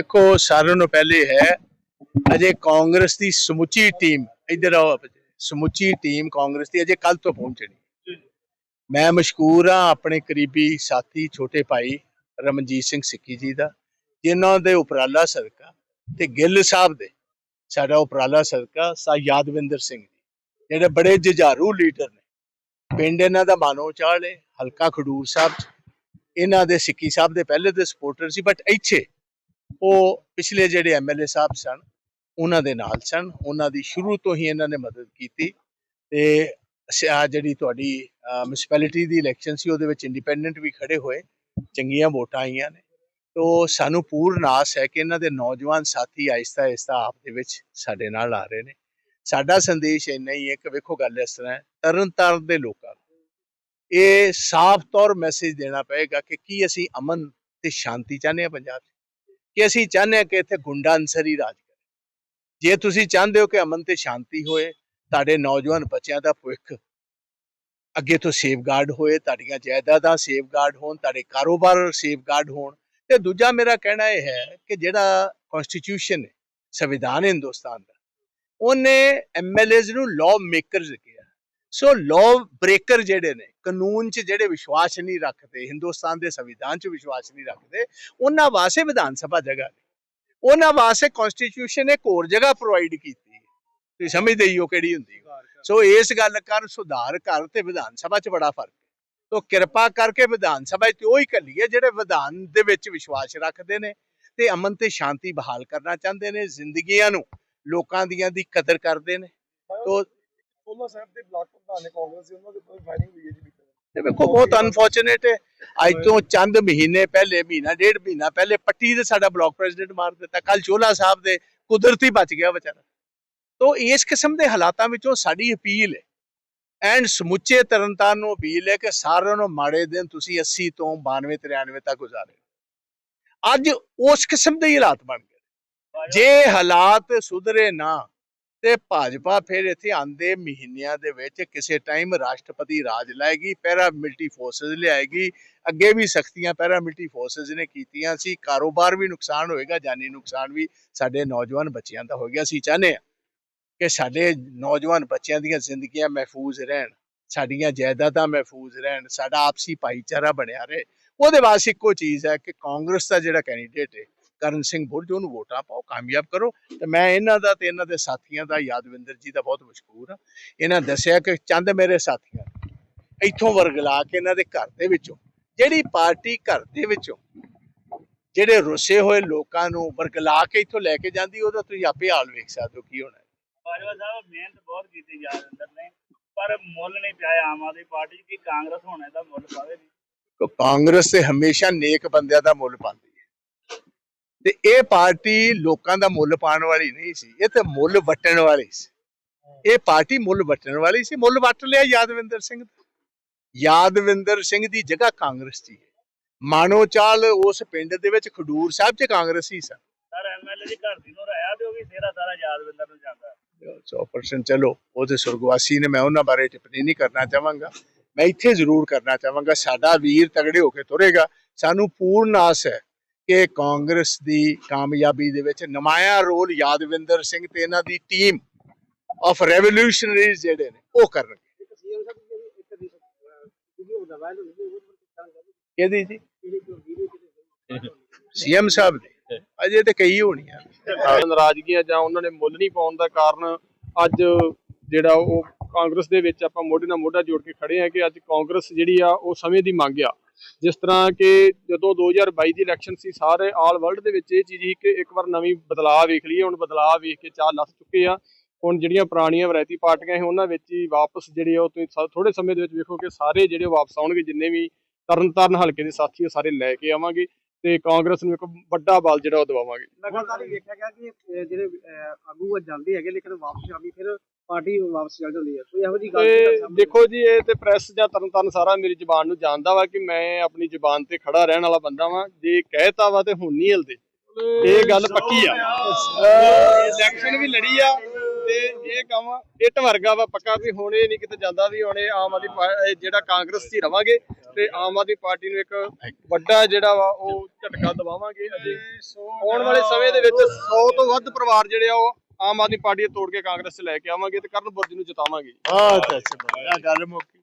ਦੇਖੋ ਸਾਰਿਆਂ ਨੂੰ ਪਹਿਲੇ ਹੈ ਅਜੇ ਕਾਂਗਰਸ ਦੀ ਸਮੁੱਚੀ ਟੀਮ ਇੱਧਰ ਆਓ। ਸਮੁੱਚੀ ਟੀਮ ਕਾਂਗਰਸ ਦੀ ਅਜੇ ਕੱਲ ਤੋਂ ਪਹੁੰਚਣੀ ਮੈਂ ਮਸ਼ਕੂਰ ਹਾਂ ਆਪਣੇ ਕਰੀਬੀ ਸਾਥੀ ਛੋਟੇ ਭਾਈ ਰਮਨਜੀਤ ਸਿੰਘ ਸਿੱਕੀ ਜੀ ਦਾ ਜਿਨ੍ਹਾਂ ਦੇ ਉਪਰਾਲਾ ਸਦਕਾ ਤੇ ਗਿੱਲ ਸਾਹਿਬ ਦੇ ਸਾਡਾ ਉਪਰਾਲਾ ਸਦਕਾ ਸਾ ਯਾਦਵਿੰਦਰ ਸਿੰਘ ਜੀ ਜਿਹੜੇ ਬੜੇ ਜੁਝਾਰੂ ਲੀਡਰ ਨੇ ਪਿੰਡ ਇਹਨਾਂ ਦਾ ਮਾਨੋ ਚਾਲ ਹਲਕਾ ਖਡੂਰ ਸਾਹਿਬ। ਇਹਨਾਂ ਦੇ ਸਿੱਕੀ ਸਾਹਿਬ ਦੇ ਪਹਿਲੇ ਦੇ ਸਪੋਰਟਰ ਸੀ ਬਟ ਇੱਥੇ ਉਹ ਪਿਛਲੇ ਜਿਹੜੇ ਐਮਐਲਏ ਸਾਹਿਬ ਸਨ, ਉਹਨਾਂ ਦੇ ਨਾਲ ਸਨ। ਉਹਨਾਂ ਦੀ ਸ਼ੁਰੂ ਤੋਂ ਹੀ ਇਹਨਾਂ ਨੇ ਮਦਦ ਕੀਤੀ ਤੇ ਸ- ਜਿਹੜੀ ਤੁਹਾਡੀ ਮਿਊਨਿਸਪੈਲਿਟੀ ਦੀ ਇਲੈਕਸ਼ਨ ਸੀ, ਉਹਦੇ ਵਿੱਚ ਇੰਡੀਪੈਂਡੈਂਟ ਵੀ ਖੜੇ ਹੋਏ, ਚੰਗੀਆਂ ਵੋਟਾਂ ਆਈਆਂ ਨੇ। ਤੋ ਸਾਨੂੰ ਪੂਰਨ ਆਸ ਹੈ ਕਿ ਇਹਨਾਂ ਦੇ ਨੌਜਵਾਨ ਸਾਥੀ ਆਇਸਤਾ ਆਹਿਸਤਾ ਆਪ ਦੇ ਵਿੱਚ ਸਾਡੇ ਨਾਲ ਆ ਰਹੇ ਨੇ। ਸਾਡਾ ਸੰਦੇਸ਼ ਇੰਨਾ ਹੀ ਹੈ ਕਿ ਵੇਖੋ ਗੱਲ ਇਸ ਤਰ੍ਹਾਂ ਹੈ ਤਰਨ ਤਾਰਨ ਦੇ ਲੋਕਾਂ ਨੂੰ। ਇਹ ਸਾਫ਼ ਤੌਰ ਮੈਸੇਜ ਦੇਣਾ ਪਏਗਾ ਕਿ ਕੀ ਅਸੀਂ ਅਮਨ ਤੇ ਸ਼ਾਂਤੀ ਚਾਹੁੰਦੇ ਹਾਂ ਪੰਜਾਬ 'ਚ। ਕਿ ਅਸੀਂ ਚਾਹੁੰਦੇ ਹਾਂ ਕਿ ਇੱਥੇ ਗੁੰਡਾ ਅਨਸਰੀ ਰਾਜ ਕਰੇ। ਜੇ ਤੁਸੀਂ ਚਾਹੁੰਦੇ ਹੋ ਕਿ ਅਮਨ ਤੇ ਸ਼ਾਂਤੀ ਹੋਏ, ਤੁਹਾਡੇ ਨੌਜਵਾਨ ਬੱਚਿਆਂ ਦਾ ਭਵਿੱਖ ਅੱਗੇ ਤੋਂ ਸੇਫਗਾਰਡ ਹੋਏ, ਤੁਹਾਡੀਆਂ ਜਾਇਦਾਦਾਂ ਸੇਫਗਾਰਡ ਹੋਣ, ਤੁਹਾਡੇ ਕਾਰੋਬਾਰ ਸੇਫਗਾਰਡ ਹੋਣ, ਤੇ ਦੂਜਾ ਮੇਰਾ ਕਹਿਣਾ ਇਹ ਹੈ ਕਿ ਜਿਹੜਾ ਕਨਸਟੀਟਿਊਸ਼ਨ ਹੈ, ਸੰਵਿਧਾਨ ਹਿੰਦੁਸਤਾਨ ਦਾ, ਉਹਨੇ ਐਮਐਲਏਜ਼ ਨੂੰ ਲਾਅ ਮੇਕਰਸ ਕਿਹਾ। ਸੋ ਲਾਅ ਬ੍ਰੇਕਰ ਜਿਹੜੇ ਨੇ ਕਾਨੂੰਨ 'ਚ ਜਿਹੜੇ ਵਿਸ਼ਵਾਸ ਨਹੀਂ ਰੱਖਦੇ ਹਿੰਦੁਸਤਾਨ ਦੇ ਸੰਵਿਧਾਨ 'ਚ ਵਿਸ਼ਵਾਸ ਨਹੀਂ ਰੱਖਦੇ ਉਹਨਾਂ ਵਾਸਤੇ ਵਿਧਾਨ ਸਭਾ ਜਗ੍ਹਾ ਨਹੀਂ ਉਹਨਾਂ ਵਾਸਤੇ ਕਨਸਟੀਟਿਊਸ਼ਨ ਨੇ ਇੱਕ ਹੋਰ ਜਗ੍ਹਾ ਪ੍ਰੋਵਾਈਡ ਕੀਤੀ ਹੈ। ਤੁਸੀਂ ਸਮਝਦੇ ਹੀ ਹੋ ਕਿਹੜੀ ਹੁੰਦੀ ਸੋ ਇਸ ਗੱਲ ਕਰ ਸੁਧਾਰ ਕਰ ਤੇ ਵਿਧਾਨ ਸਭਾ 'ਚ ਬੜਾ ਫ਼ਰਕ ਹੈ। ਤੋ ਕਿਰਪਾ ਕਰਕੇ ਵਿਧਾਨ ਸਭਾ 'ਚ ਉਹ ਹੀ ਕੱਲੀਏ ਜਿਹੜੇ ਵਿਧਾਨ ਦੇ ਵਿੱਚ ਵਿਸ਼ਵਾਸ ਰੱਖਦੇ ਨੇ ਤੇ ਅਮਨ ਤੇ ਸ਼ਾਂਤੀ ਬਹਾਲ ਕਰਨਾ ਚਾਹੁੰਦੇ ਨੇ ਜ਼ਿੰਦਗੀਆਂ ਨੂੰ ਲੋਕਾਂ ਦੀਆਂ ਦੀ ਕਦਰ ਕਰਦੇ ਨੇ। ਤੋ ਸੋਲਾ ਸਾਹਿਬ ਦੇ ਬਲਾਕ ਪ੍ਰਧਾਨ ਨੇ ਕਾਂਗਰਸ ਦੇ, ਉਹਨਾਂ ਦੇ ਉੱਪਰ ਫਾਇਰਿੰਗ ਹੋਈ ਹੈ ਜੀ ਬੀਤੇ ਤੇ ਵੇਖੋ, ਬਹੁਤ ਅਨਫੋਰਚੂਨੇਟ ਹੈ। ਅੱਜ ਤੋਂ ਚੰਦ ਮਹੀਨੇ ਪਹਿਲੇ, ਮਹੀਨਾ, ਡੇਢ ਮਹੀਨਾ ਪਹਿਲੇ ਪੱਟੀ ਦੇ ਸਾਡਾ ਬਲਾਕ ਪ੍ਰੈਜ਼ੀਡੈਂਟ ਮਾਰ ਦਿੱਤਾ। ਕੱਲ ਚੋਲਾ ਸਾਹਿਬ ਦੇ ਕੁਦਰਤੀ ਬਚ ਗਿਆ ਵਿਚਾਰਾ। ਤੋ ਇਸ ਕਿਸਮ ਦੇ ਹਾਲਾਤਾਂ ਵਿੱਚੋਂ ਸਾਡੀ ਅਪੀਲ ਹੈ। ਐਂਡ ਸਮੁੱਚੇ ਤਰਨਤਾਰਨ ਨੂੰ ਅਪੀਲ ਹੈ ਕਿ ਸਾਰਿਆਂ ਨੂੰ ਮਾੜੇ ਦਿਨ ਤੁਸੀਂ 80 ਤੋਂ 92 93 ਤੱਕ ਗੁਜ਼ਾਰੇ। ਅੱਜ ਉਸ ਕਿਸਮ ਦੇ ਹਾਲਾਤ ਬਣ ਗਏ। ਜੇ ਹਾਲਾਤ ਸੁਧਰੇ ਨਾ ਤੇ ਭਾਜਪਾ ਫਿਰ ਇੱਥੇ ਆਂਦੇ ਮਹੀਨਿਆਂ ਦੇ ਵਿੱਚ ਕਿਸੇ ਟਾਈਮ ਰਾਸ਼ਟਰਪਤੀ ਰਾਜ ਲਾਏਗੀ ਪੈਰਾ ਮਿਲਟਰੀ ਫੋਰਸਸ ਲਿਆਏਗੀ, ਅੱਗੇ ਵੀ ਸਖਤੀਆਂ ਪੈਰਾ ਮਿਲਟਰੀ ਫੋਰਸਸ ਨੇ ਕੀਤੀਆਂ ਸੀ, ਕਾਰੋਬਾਰ ਵੀ ਨੁਕਸਾਨ ਹੋਏਗਾ, ਜਾਨੀ ਨੁਕਸਾਨ ਵੀ ਸਾਡੇ ਨੌਜਵਾਨ ਬੱਚਿਆਂ ਦਾ ਹੋ ਗਿਆ ਅਸੀਂ ਚਾਹੁੰਦੇ ਹਾਂ ਕਿ ਸਾਡੇ ਨੌਜਵਾਨ ਬੱਚਿਆਂ ਦੀਆਂ ਜ਼ਿੰਦਗੀਆਂ ਮਹਿਫੂਜ਼ ਰਹਿਣ, ਸਾਡੀਆਂ ਜਾਇਦਾਦਾਂ ਮਹਿਫੂਜ਼ ਰਹਿਣ, ਸਾਡਾ ਆਪਸੀ ਭਾਈਚਾਰਾ ਬਣਿਆ ਰਹੇ। ਉਹਦੇ ਵਾਸਤੇ ਇੱਕੋ ਚੀਜ਼ ਹੈ ਕਿ ਕਾਂਗਰਸ ਦਾ ਜਿਹੜਾ ਕੈਂਡੀਡੇਟ ਹੈ ਕਰਨ ਸਿੰਘ ਬੁਰਜ ਉਹਨੂੰ ਵੋਟਾਂ ਪਾਓ ਕਾਮਯਾਬ ਕਰੋ। ਤੇ ਮੈਂ ਇਹਨਾਂ ਦਾ ਤੇ ਇਹਨਾਂ ਦੇ ਸਾਥੀਆਂ ਦਾ ਯਾਦਵਿੰਦਰ ਜੀ ਦਾ ਬਹੁਤ ਮਸ਼ਕੂਰ ਹਾਂ। ਇਹਨਾਂ ਦੱਸਿਆ ਕਿ ਚੰਦ ਮੇਰੇ ਸਾਥੀਆਂ ਇੱਥੋਂ ਵਰਗਲਾ ਕੇ ਇਹਨਾਂ ਦੇ ਘਰ ਦੇ ਵਿੱਚੋਂ ਜਿਹੜੀ ਪਾਰਟੀ ਘਰ ਦੇ ਵਿੱਚੋਂ ਜਿਹੜੇ ਰੁੱਸੇ ਹੋਏ ਲੋਕਾਂ ਨੂੰ ਵਰਗਲਾ ਕੇ ਇੱਥੋਂ ਲੈ ਕੇ ਜਾਂਦੀ ਉਹਦਾ ਤੁਸੀਂ ਆਪੇ ਹਾਲ ਵੇਖ ਸਕਦੇ ਹੋ ਕੀ ਹੋਣਾ ਹੈ। ਬਾਜਵਾ ਸਾਹਿਬ ਮਿਹਨਤ ਬਹੁਤ ਕੀਤੀ ਅੰਦਰ ਨੇ ਪਰ ਮੁੱਲ ਨਹੀਂ ਪਿਆ ਆਮ ਆਦਮੀ ਪਾਰਟੀ ਕਿ ਕਾਂਗਰਸ ਹੋਣੇ ਦਾ ਮੁੱਲ ਪਾਵੇਗੀ? ਕਾਂਗਰਸ ਤੇ ਹਮੇਸ਼ਾ ਨੇਕ ਬੰਦਿਆਂ ਦਾ ਮੁੱਲ ਪਾਉਂਦੀ ਤੇ ਇਹ ਪਾਰਟੀ ਲੋਕਾਂ ਦਾ ਮੁੱਲ ਪਾਉਣ ਵਾਲੀ ਨਹੀਂ ਸੀ ਇਹ ਤੇ ਮੁੱਲ ਵਟਣ ਵਾਲੀ ਸੀ। ਇਹ ਪਾਰਟੀ ਮੁੱਲ ਵਟਣ ਵਾਲੀ ਸੀ ਮੁੱਲ ਵਟ ਲਿਆ ਯਾਦਵਿੰਦਰ ਸਿੰਘ ਦਾ। ਯਾਦਵਿੰਦਰ ਸਿੰਘ ਦੀ ਜਗ੍ਹਾ ਕਾਂਗਰਸ ਦੀ ਮਾਨੋ ਚਾਲ ਉਸ ਪਿੰਡ ਦੇ ਵਿੱਚ ਖਡੂਰ ਸਾਹਿਬ 'ਚ ਕਾਂਗਰਸੀ ਸਨ। ਸਰ ਐਮਐਲਏ ਦੀ ਘਰ ਦੀ ਨੂੰ ਰਾਇਆ ਤੇ ਉਹ ਵੀ ਤੇਰਾ ਸਾਰਾ ਯਾਦਵਿੰਦਰ ਨੂੰ ਜਾਂਦਾ ਹੈ। 100% ਚਲੋ ਉਹ ਤੇ ਸੁਰਗਵਾਸੀ ਨੇ ਮੈਂ ਉਹਨਾਂ ਬਾਰੇ ਟਿੱਪਣੀ ਨਹੀਂ ਕਰਨਾ ਚਾਹਾਂਗਾ। ਮੈਂ ਇੱਥੇ ਜ਼ਰੂਰ ਕਰਨਾ ਚਾਹਾਂਗਾ ਸਾਡਾ ਵੀਰ ਤਗੜੇ ਹੋ ਕੇ ਤੁਰੇਗਾ। ਸਾਨੂੰ ਪੂਰਨ ਆਸ ਹੈ ਕਿ ਕਾਂਗਰਸ ਦੀ ਕਾਮਯਾਬੀ ਦੇ ਵਿੱਚ ਨਮਾਇਆ ਰੋਲ ਯਾਦਵਿੰਦਰ ਸਿੰਘ ਤੇ ਇਹਨਾਂ ਦੀ ਟੀਮ ਆਫ ਰੈਵੋਲੂਸ਼ਨਰੀਜ਼ ਜਿਹੜੇ ਨੇ, ਉਹ ਕਰਨਗੇ ਕਿਹਦੀ ਜੀ? ਸੀਐਮ ਸਾਹਿਬ ਦੀ। ਅਜੇ ਤੇ ਕਈ ਹੋਣੀਆਂ ਨਾਰਾਜ਼ਗੀਆਂ ਜਾਂ ਉਹਨਾਂ ਨੇ ਮੁੱਲ ਨਹੀਂ ਪਾਉਣ ਦਾ ਕਾਰਨ ਅੱਜ ਜਿਹੜਾ ਉਹ ਕਾਂਗਰਸ ਦੇ ਵਿੱਚ ਆਪਾਂ ਮੋਢੇ ਨਾਲ ਮੋਢਾ ਜੋੜ ਕੇ ਖੜੇ ਆ ਕਿ ਅੱਜ ਕਾਂਗਰਸ ਜਿਹੜੀ ਆ, ਉਹ ਸਮੇਂ ਦੀ ਮੰਗ ਆ। ਜਿਸ ਤਰ੍ਹਾਂ ਕਿ ਜਦੋਂ 2022 ਦੀ ਇਲੈਕਸ਼ਨ ਸੀ, ਸਾਰੇ ਆਲ ਵਰਲਡ ਦੇ ਵਿੱਚ ਇਹ ਚੀਜ਼ ਸੀ ਕਿ ਇੱਕ ਵਾਰ ਨਵੀਂ ਬਦਲਾਅ ਵੇਖ ਲਈਏ। ਹੁਣ ਬਦਲਾਅ ਵੇਖ ਕੇ ਚਾਹ ਲੱਥ ਚੁੱਕੇ ਆ। ਹੁਣ ਜਿਹੜੀਆਂ ਪੁਰਾਣੀਆਂ ਵੈਰਾਈਟੀ ਪਾਰਟੀਆਂ ਸੀ, ਉਹਨਾਂ ਵਿੱਚ ਹੀ ਵਾਪਸ ਜਿਹੜੇ ਉਹ ਤੁਸੀਂ ਥੋੜੇ ਸਮੇਂ ਦੇ ਵਿੱਚ ਵੇਖੋ ਕਿ ਸਾਰੇ ਜਿਹੜੇ ਉਹ ਵਾਪਸ ਆਉਣਗੇ, ਜਿੰਨੇ ਵੀ ਤਰਨ ਤਾਰਨ ਹਲਕੇ ਦੇ ਸਾਥੀ ਉਹ ਸਾਰੇ ਲੈ ਕੇ ਆਵਾਂਗੇ ਤੇ ਕਾਂਗਰਸ ਨੂੰ ਇੱਕ ਵੱਡਾ ਬਲ ਜਿਹੜਾ ਉਹ ਦਵਾਵਾਂਗੇ। ਲਗਾਤਾਰ ਹੀ ਵੇਖਿਆ ਗਿਆ ਕਿ ਜਿਹੜੇ ਆਗੂ ਆ ਜਾਂਦੇ ਹੈਗੇ, ਲੇਕਿਨ ਵਾਪਸ ਸ਼ਾਮੀ ਫਿਰ ਪਾਰਟੀ ਵਾਪਸ ਚੱਲ ਜਾਂਦੀ ਹੈ। ਕੋਈ ਇਹੋ ਜੀ ਗੱਲ ਨਹੀਂ ਤੇ ਦੇਖੋ ਜੀ ਇਹ ਤੇ ਪ੍ਰੈਸ ਜਾਂ ਤਰਨਤਨ ਸਾਰਾ ਮੇਰੀ ਜ਼ੁਬਾਨ ਨੂੰ ਜਾਣਦਾ ਵਾ ਕਿ ਮੈਂ ਆਪਣੀ ਜ਼ੁਬਾਨ ਤੇ ਖੜਾ ਰਹਿਣ ਵਾਲਾ ਬੰਦਾ ਵਾਂ। ਜੇ ਕਹਿਤਾ ਵਾ ਤੇ ਹੁਣ ਨਹੀਂ ਹਿਲਦੇ। ਇਹ ਗੱਲ ਪੱਕੀ ਆ। ਇਲੈਕਸ਼ਨ ਵੀ ਲੜੀ ਆ ਤੇ ਇਹ ਕੰਮ ਇੱਟ ਵਰਗਾ ਵਾ ਪੱਕਾ ਵੀ ਹੁਣ ਇਹ ਨਹੀਂ ਕਿਤੇ ਜਾਂਦਾ ਵੀ ਹੁਣ ਆਮ ਆਦਮੀ ਜਿਹੜਾ ਕਾਂਗਰਸ 'ਚ ਰਵਾਂਗੇ ਤੇ ਆਮ ਆਦਮੀ ਪਾਰਟੀ ਨੂੰ ਇੱਕ ਵੱਡਾ ਜਿਹੜਾ ਵਾ ਉਹ ਝਟਕਾ ਦਵਾਵਾਂਗੇ। ਅਜੇ ਆਉਣ ਵਾਲੇ ਸਮੇਂ ਦੇ ਵਿੱਚ 100 ਤੋਂ ਵੱਧ ਪਰਿਵਾਰ ਜਿਹੜੇ ਆ ਉਹ ਆਮ ਆਦਮੀ ਪਾਰਟੀ ਤੋੜ ਕੇ ਕਾਂਗਰਸ 'ਚ ਲੈ ਕੇ ਆਵਾਂਗੇ ਤੇ ਕਰਨ ਬੁਰਜ ਨੂੰ ਜਿਤਾਵਾਂਗੇ। ਆ ਅੱਛਾ ਅੱਛਾ ਆ ਗੱਲ ਮੁੱਕੀ